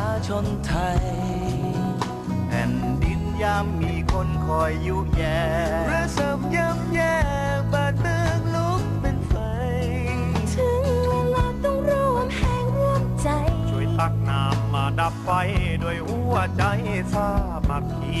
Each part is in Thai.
าชนไทย แผ่นดินยามมีคนคอยยุแย่ระสำย่ำแย่บ้านเมืองลุกเป็นไฟ ถึงเวลาต้องร่วมแห่งร่วมใจ ช่วยตักน้ำมาดับไฟด้วยหัวใจสามัคคี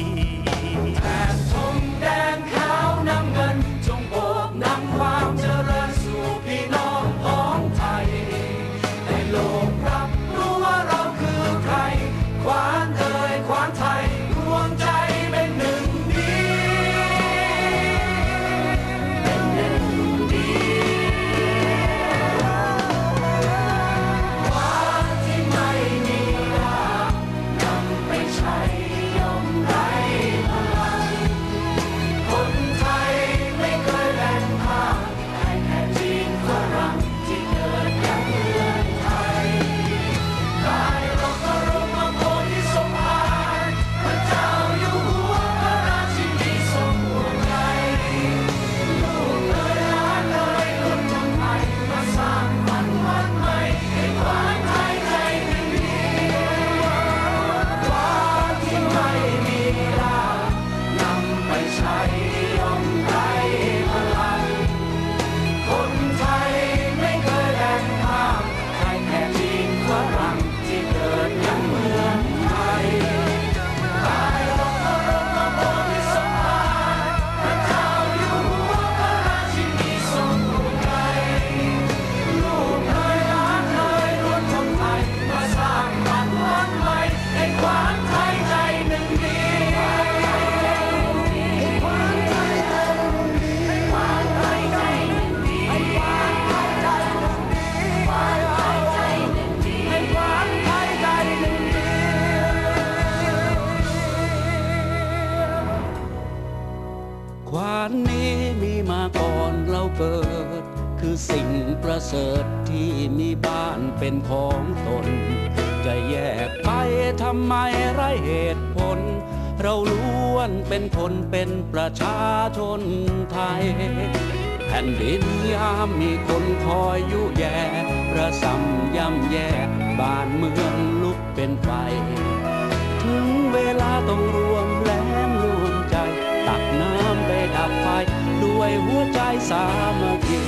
เป็นของตน จะแยกไปทำไมไรเหตุผล เราล้วนเป็นคนเป็นประชาชนไทย แผ่นดินยามมีคนคอยยุแย่ประสำย่ำแย่บ้านเมืองลุกเป็นไฟ ถึงเวลาต้องรวมแรงรวมใจ ตักน้ำไปดับไฟ ด้วยหัวใจสามัคคี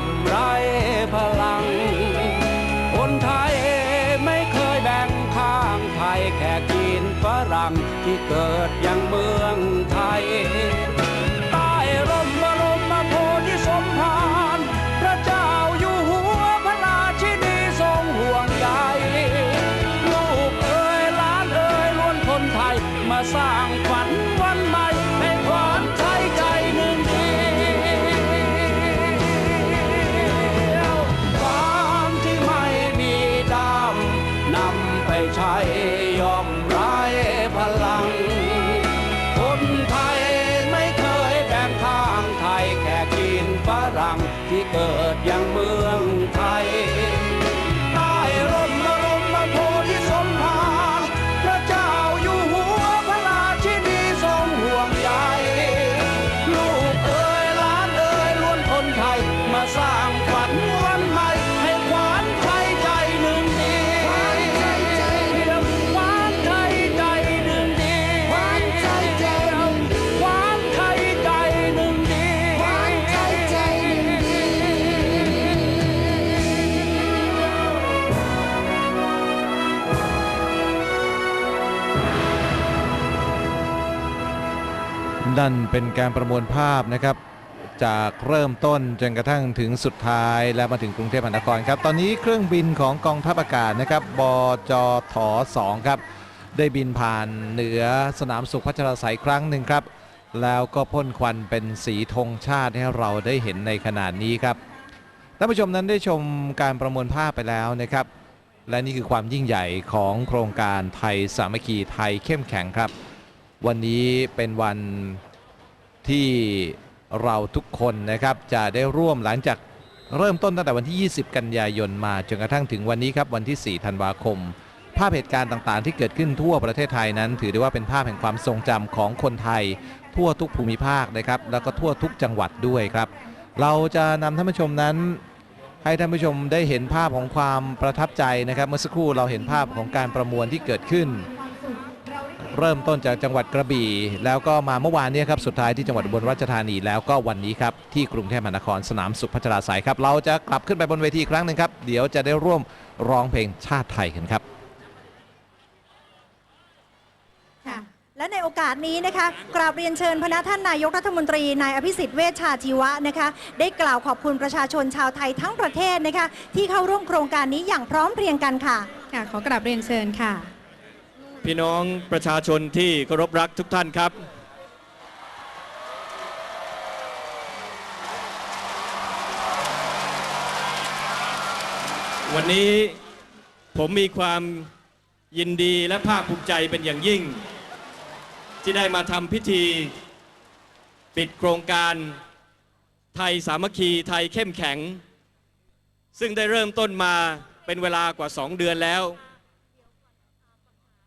ย่อมไร้พลัง คนไทยไม่เคยแบ่งข้างไทยแค่กินฝรั่งที่เกิดยังเมืองไทย ใต้ร่มบรมโพธิสมภารพระเจ้าอยู่หัวพระราชินีทรงห่วงใยลูกเอ๋ยหลานเอ๋ยล้วนคนไทยมาสร้าง นั่นเป็นการประมวลภาพนะครับ จากเริ่มต้นจนกระทั่งถึงสุดท้ายและมาถึงกรุงเทพมหานครครับ ตอนนี้เครื่องบินของกองทัพอากาศนะครับบจท2ครับ ได้บินผ่านเหนือสนามสุขพัชรไสยครั้งหนึ่งครับ แล้วก็พ่นควันเป็นสีธงชาติให้เราได้เห็นในขณะนี้ครับท่านผู้ชมนั้นได้ชมการประมวลภาพไปแล้วนะครับ และนี่คือความยิ่งใหญ่ของโครงการไทยสามัคคีไทยเข้มแข็งครับ วันนี้เป็นวันที่เราทุกคนนะครับจะได้ร่วมหลังจากเริ่มต้นตั้งแต่วันที่ 20 กันยายนมาจนกระทั่งถึงวันนี้ครับวันที่ 4 ธันวาคม ภาพเหตุการณ์ต่างๆ ที่เกิดขึ้นทั่วประเทศไทยนั้น ถือได้ว่าเป็นภาพแห่งความทรงจำของคนไทย ทั่วทุกภูมิภาคนะครับแล้วก็ทั่วทุกจังหวัดด้วยครับ เราจะนำท่านผู้ชมนั้นให้ท่านผู้ชมได้เห็นภาพของความประทับใจนะครับ เมื่อสักครู่เราเห็นภาพของการประมวลที่เกิดขึ้น เริ่มต้นจากจังหวัดกระบี่ แล้วก็มาเมื่อวานเนี้ครับสุดท้ายที่จังหวัดอุบลราชธานีแล้วก็วันนี้ครับที่กรุงเทพมหานครสนามสุขพัชราสายครับเราจะกลับขึ้นไปบนเวทีอีกครั้งหนึ่งครับเดี๋ยวจะได้ร่วมร้องเพลงชาติไทยกันครับ ค่ะและในโอกาสนี้นะคะกราบเรียนเชิญพระท่านนายกรัฐมนตรีนายอภิสิทธิ์เวชชาชีวะนะคะ ได้กล่าวขอบคุณประชาชนชาวไทยทั้งประเทศนะคะ ที่เข้าร่วมโครงการนี้อย่างพร้อมเพรียงกันค่ะ ค่ะ ขอกราบเรียนเชิญค่ะ พี่น้องประชาชนที่เคารพรักทุกท่านครับ วันนี้ผมมีความยินดีและภาคภูมิใจเป็นอย่างยิ่ง ที่ได้มาทำพิธี ปิดโครงการไทยสามัคคีไทยเข้มแข็ง ซึ่งได้เริ่มต้นมาเป็นเวลากว่า 2 เดือนแล้ว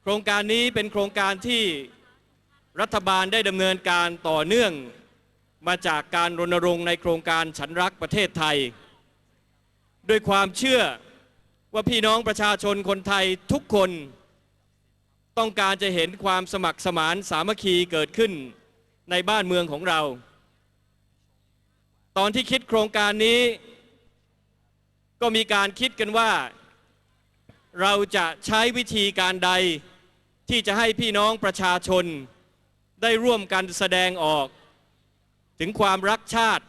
โครงการนี้เป็นโครงการที่รัฐบาลได้ดำเนินการต่อเนื่องมาจากการรณรงค์ในโครงการฉันรักประเทศไทย ด้วยความเชื่อว่าพี่น้องประชาชนคนไทยทุกคน ต้องการจะเห็นความสมัครสมานสามัคคีเกิดขึ้นในบ้านเมืองของเรา ตอนที่คิดโครงการนี้ ก็มีการคิดกันว่า เราจะใช้วิธีการใด ที่จะให้พี่น้องประชาชนได้ร่วมกันแสดงออก ถึงความรักชาติ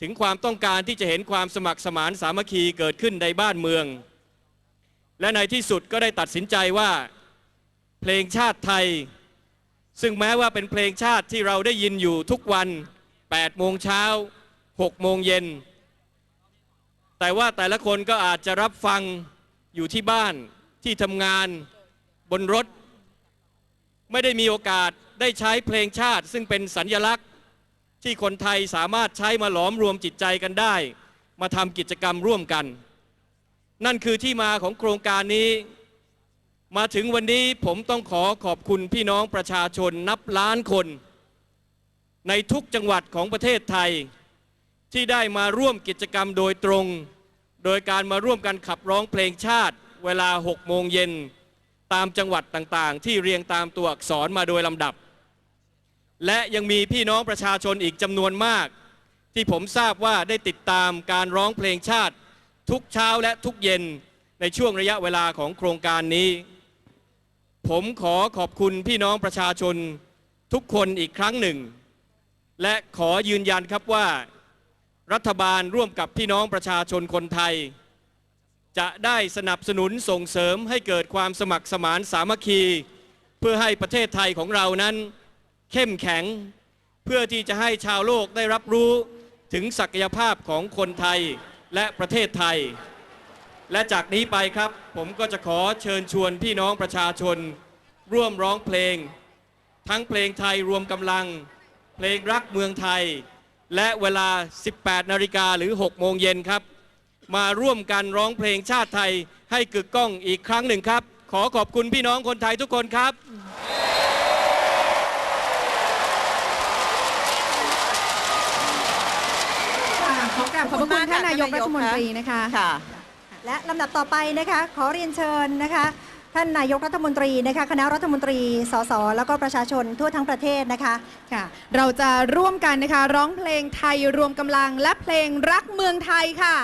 ถึงความต้องการที่จะเห็นความสมัครสมานสามัคคีเกิดขึ้นในบ้านเมือง และในที่สุดก็ได้ตัดสินใจว่า เพลงชาติไทย ซึ่งแม้ว่าเป็นเพลงชาติที่เราได้ยินอยู่ทุกวัน 8 โมงเช้า 6 โมงเย็น แต่ว่าแต่ละคนก็อาจจะรับฟังอยู่ที่บ้านที่ทำงานบนรถ ไม่ได้มีโอกาสได้ใช้เพลงชาติ ซึ่งเป็นสัญญลักษณ์ที่คนไทยสามารถใช้มาหลอมรวมจิตใจกันได้ มาทำกิจกรรมร่วมกัน นั่นคือที่มาของโครงการนี้ มาถึงวันนี้ผมต้องขอขอบคุณพี่น้องประชาชนนับล้านคน ในทุกจังหวัดของประเทศไทย ที่ได้มาร่วมกิจกรรมโดยตรง โดยการมาร่วมกันขับร้องเพลงชาติ เวลา 6 โมงเย็น ตามจังหวัดต่างๆ ที่เรียงตามตัวอักษรมาโดยลำดับ และยังมีพี่น้องประชาชนอีกจำนวนมาก ที่ผมทราบว่าได้ติดตามการร้องเพลงชาติ ทุกเช้าและทุกเย็นในช่วงระยะเวลาของโครงการนี้ ผมขอขอบคุณพี่น้องประชาชนทุกคนอีกครั้งหนึ่ง และขอยืนยันครับว่า รัฐบาลร่วมกับพี่น้องประชาชนคนไทย จะได้สนับสนุนส่งเสริมให้เกิดความสมัครสมานสามัคคี เพื่อให้ประเทศไทยของเรานั้น เข้มแข็ง เพื่อที่จะให้ชาวโลกได้รับรู้ถึงศักยภาพของคนไทยและประเทศไทย และจากนี้ไปครับ ผมก็จะขอเชิญชวนพี่น้องประชาชน ร่วมร้องเพลง ทั้งเพลงไทยรวมกำลัง เพลงรักเมืองไทย และเวลา 18 นาฬิกาหรือ 6 โมงเย็นครับ มาร่วมกันร้องเพลงชาติไทยให้กึกก้องอีกครั้งหนึ่งครับ ขอขอบคุณพี่น้องคนไทยทุกคนครับ ค่ะขอกราบขอบพระคุณท่านนายกรัฐมนตรีนะคะ ค่ะ และลำดับต่อไปนะคะ ขอเรียนเชิญนะคะ ท่านนายกรัฐมนตรีนะคะคณะรัฐมนตรีสสแล้วก็ประชาชนทั่วทั้งประเทศนะคะ ค่ะ เราจะร่วมกันนะคะ ร้องเพลงไทยรวมกำลังและเพลงรักเมืองไทยค่ะ